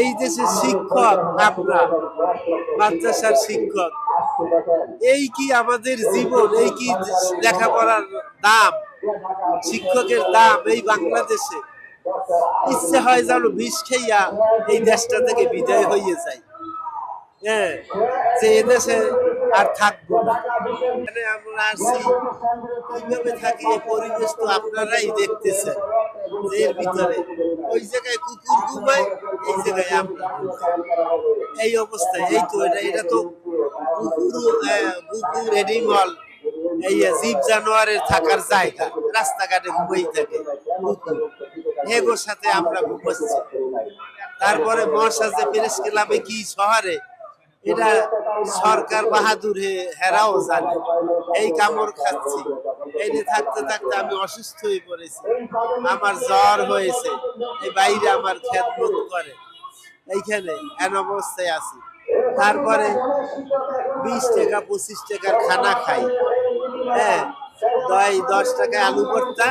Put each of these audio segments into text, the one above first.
এই দেশের শিক্ষক, আপনার মাদ্রাসার শিক্ষক, এই কি আমাদের জীবন, এই কি লেখাপড়ার দাম, শিক্ষকের দাম এই বাংলাদেশে? ইচ্ছে হয় যেন বিষ খেইয়া এই দেশটা থেকে বিদায় হয়ে যায়। হ্যাঁ যে এদেশে আর থাকব না। এখানে আমরা আসছি কীভাবে থাকি, এই পরিবেশ তো আপনারাই দেখতেছেন এর ভিতরে। ওই জায়গায় কুকুর এই আমরা এই অবস্থায়, এই তো এটা এটা তো কুকুর কুকুর এনিমল এই জীব জানোয়ারের থাকার জায়গা, রাস্তাঘাটে ঘুমাই থাকে এগোর সাথে আমরা ঘুমাচ্ছি। তারপরে মহাসাজে প্রেস ক্লাবে কি শহরে? এটা সরকার বাহাদুর হেরাও জানে। এই কামড় খাচ্ছি। এই থাকতে থাকতে আমি অসুস্থ হয়ে পড়েছি। আমার জ্বর হয়েছে। এই বাইরে আমার খেদমত করে। এইখানে এন অবস্থায় আছি। তারপরে বিশ টাকা, পঁচিশ টাকার খানা খাই। হ্যাঁ দই দশ টাকায় আলু ভর্তা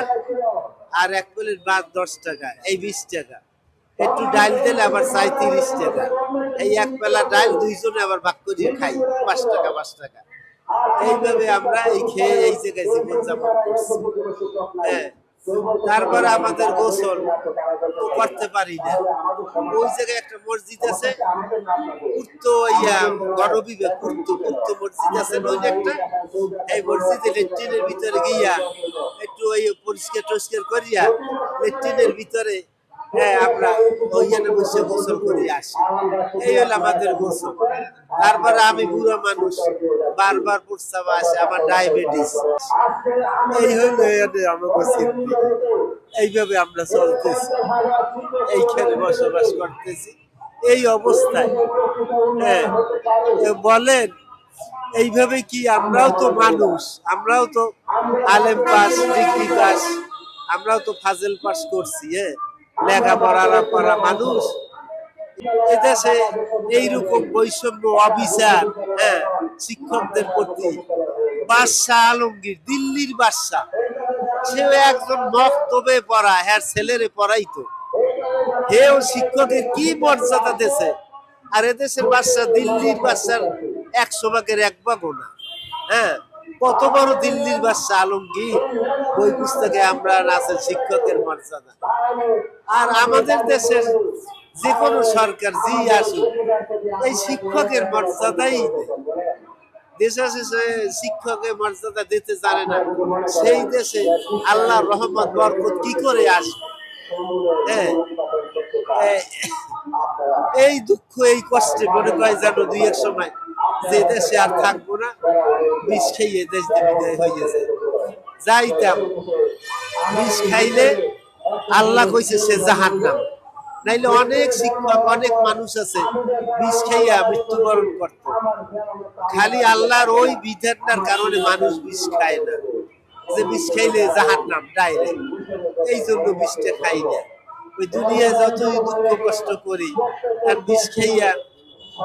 আর এক প্লেট ভাত দশ টাকা, এই বিশ টাকা। একটু ডাল দিলে আবার চাই তিরিশ টাকা। এই এক বেলা ডাল দুইজনে আবার ভাগ করিয়ে খাই। পাঁচ টাকা পাঁচ টাকা। এইভাবে আমরা এই খেয়ে এই জায়গায় জীবন যাপন করছি। হ্যাঁ তারপরে আমাদের গোসল করতে পারি না। ওই জায়গায় একটা মসজিদ আছে পূর্ত ইয়া গণবিবেক পূর্ত পূর্ত মসজিদ আছে না ওই একটা এই মসজিদে লেট্রিনের ভিতরে গিয়া একটু ওই পরিষ্কার টরিষ্কার করিয়া লেট্রিনের ভিতরে হ্যাঁ আমরা ওইখানে বসে গোসল করে আসি। এই হলো আমাদের গোসল। তারপরে আমি বুড়ো মানুষ, বারবার প্রস্তাব আসে, আমার ডায়াবেটিস। এই হলো এইভাবে আমরা চলতেছি। এইখানে বসবাস করতেছি। এই অবস্থায়। হ্যাঁ বলেন, এইভাবে কি আমরাও তো মানুষ, আমরাও তো আলেম পাস, ডিগ্রি পাস, আমরাও তো ফাজেল পাস করছি হ্যাঁ? লেখাপড়া পড়া মানুষ। এদেশে এইরকম বৈষম্য অবিচার হ্যাঁ শিক্ষকদের প্রতি। বাদশাহ আলমগীর, দিল্লির বাদশাহ। সেও একজন মক্তবে পড়া হ্যাঁ ছেলেরে পড়াইতো। হেও শিক্ষকের কি মর্যাদা দেশে? আর এদেশের বাদশা দিল্লির বাদশার একশো ভাগের এক ভাগও না। হ্যাঁ কত বড় দিল্লির বাদশা আলমগীর? বই পুস্তকে আমরা আছেন শিক্ষকের মর্যাদা। আর আমাদের দেশের যে কোনো সরকার জি আসুক, এই শিক্ষকের মর্যাদাই দেশে শিক্ষকের মর্যাদা দিতে জানে না, সেই দেশে আল্লাহ রহমত, বরকত কি করে আসবে? হ্যাঁ এ- এই দুঃখ, এই কষ্টে মনে করে যেন দুই এক সময় যে দেশে আর থাকব না, বিষ খেয়ে দেশ দিয়ে বিদায় হয়ে যায় যাইতাম, বিষ খাইলে আল্লাহ কইছে সে জাহান নাম নাইলে অনেক শিক্ষক, অনেক মানুষ আছে, বিষ খাইয়া মৃত্যুবরণ করত। খালি আল্লাহর ওই বিধানটার কারণে মানুষ বিষ খায় না। যে বিষ খাইলে জাহান নাম ডাইরেক্ট এই জন্য বিষটা খাই না। ওই দুনিয়ায় যতই দুঃখ কষ্ট করি, আর বিষ খাইয়া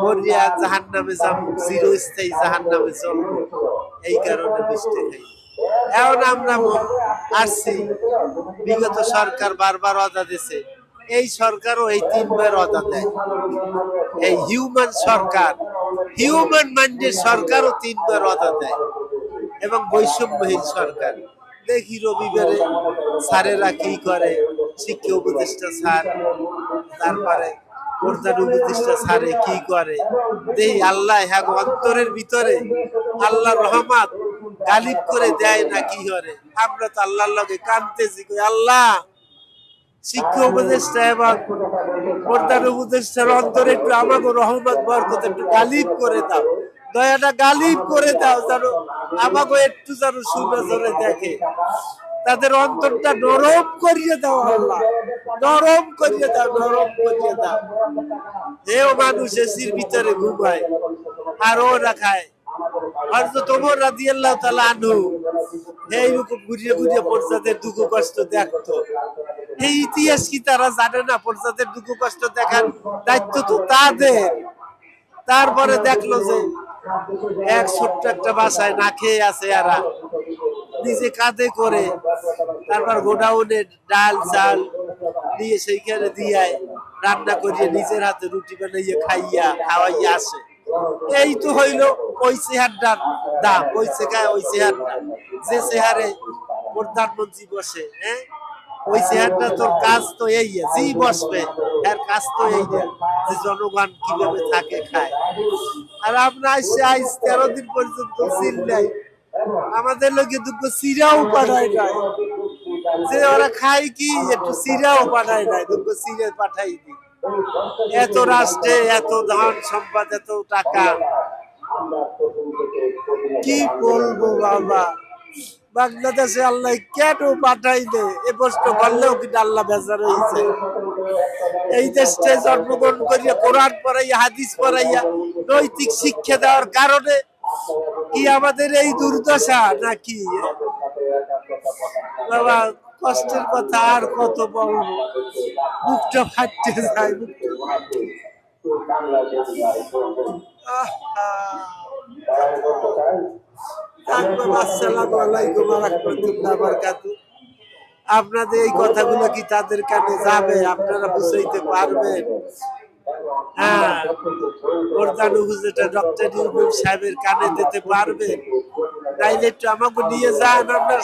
মরিয়া জাহান নামে যাব, চিরস্থায়ী জাহান নামে চলবো, এই কারণে বিষটা খাই এখন আমরা আসছি। বিগত সরকার বারবার অদা দিছে। এই সরকারও এই তিনবার অদা দেয়। এই হিউম্যান সরকার, হিউম্যান মাইন্ডের সরকারও তিনবার অদা দেয়। এবং বৈষম্যহীন সরকার। দেখি রবিবারে স্যারেরা কি করে? শিক্ষা উপদেষ্টা স্যার, তারপরে প্রধান উপদেষ্টা স্যারে কি করে? দেই আল্লাহ হ্যাঁ অন্তরের ভিতরে আল্লাহ রহমাত। গালিব করে দেয় না কি করে? আমরা তো আল্লাহর লগে কানতেছি আল্লাহ, শিক্ষা উপদেষ্টা এবং প্রধান উপদেষ্টার অন্তরে একটু আমাকে রহমত, বরকত একটু গালিব করে দাও। দয়াটা গালিব করে দাও যেন আমাকে একটু যেন সুনজরে দেখে। তাদের অন্তরটা নরম করিয়ে দাও আল্লাহ, নরম করিয়ে দাও, নরম করিয়ে দাও। এও মানুষ, এসির ভিতরে ঘুমায় আর ওরা খায়। তারপরে দেখল যে এক ছোট্ট একটা বাসায় না খেয়ে আছে এরা। নিজে কাঁধে করে তারপর গোডাউনে ডাল, চাল দিয়ে সেইখানে দিয়ে রান্না করিয়ে নিজের হাতে রুটি বানাইয়ে খাইয়া, খাওয়াইয়া আসে। এই তো হইল ওই চেহারটার দাম, ওই চেহারা, ওই চেহারটা। যে চেহারে প্রধানমন্ত্রী বসে হ্যাঁ? ওই চেহারটা তোর কাজ তো এই জি বসবে এর কাজ তো এই যে যে জনগণ কীভাবে থাকে, খায়। আর আমরা আইসে আইস তেরো দিন পর্যন্ত সিল নাই আমাদের লোকে দুটো সিরাও পাঠায় নাই। যে ওরা খায় কি, একটু সিরাও পাঠায় নাই, দুঃখ সিরে পাঠাই দি এত রাষ্ট্রে, এত ধন সম্পদ, এত টাকা। কি বলব বাবা? বাংলাদেশে আল্লাহ কেন পাঠাই দে? এ প্রশ্ন করলেও কিন্তু আল্লাহ বেজার হয়েছে এই দেশে জন্মগ্রহণ করিয়া, কোরআন পড়াইয়া, হাদিস পড়াইয়া, নৈতিক শিক্ষা দেওয়ার কারণে কি আমাদের এই দুর্দশা নাকি? বাবা কষ্টের কথা আর কত বলব? বুকটা ফাটতে যায়। আপনাদের এই কথাগুলো কি তাদের কানে যাবে? আপনারা বুঝাইতে পারবেন? হ্যাঁ। প্রধান উপজেলা ডক্টর ইউনুস সাহেবের কানে দিতে পারবেন তাইলে একটু আমাকে নিয়ে যান আমরা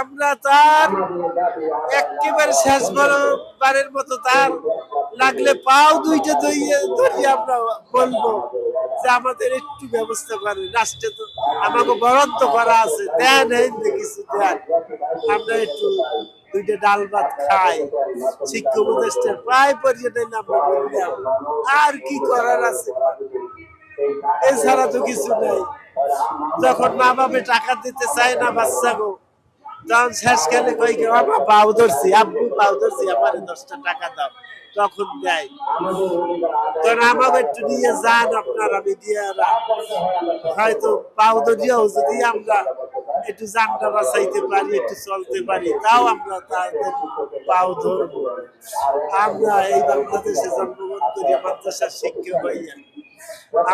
আমরা তার একেবারে শেষ বারের মতো তার লাগলে পাও দুইটা ধরিয়ে ধরিয়ে আমরা বলব যে আমাদের একটু ব্যবস্থা করে। রাষ্ট্রে তো আমাকে বরাদ্দ করা আছে। দেন যে কিছু দেন। আমরা একটু দুইটা ডাল ভাত খাই। শিক্ষা উপদেষ্টার প্রায় পর্যন্ত আমরা বললাম আর কি করার আছে? এছাড়া তো কিছু নেই। যখন মা বাপে টাকা দিতে চায় না বাচ্চা গো, তখন শেষ খেলে কই গে বাবা, পাও ধরছি, আব্বু, পাও ধরছি, আমার দশটা টাকা দাও। তখন দেয়। তখন আমাকে একটু নিয়ে যান আপনার, আমি দিয়ে হয়তো পাও ধরিয়াও যদি আমরা একটু জানটা বাঁচাইতে পারি, একটু চলতে পারি, তাও আমরা তাদের পাও ধরবো। আমরা এই বাংলাদেশে জন্মগ্রহণ করি মাদ্রাসার শিক্ষক হইয়া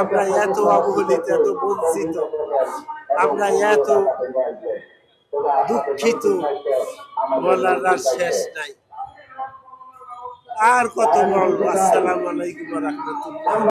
আমরা এত অবহেলিত, এত বঞ্চিত, আমরা এত দুঃখিত, বলার আর শেষ নাই। আর কত বলব, আসসালাম আলাইকুম রহমতুল্লাহ।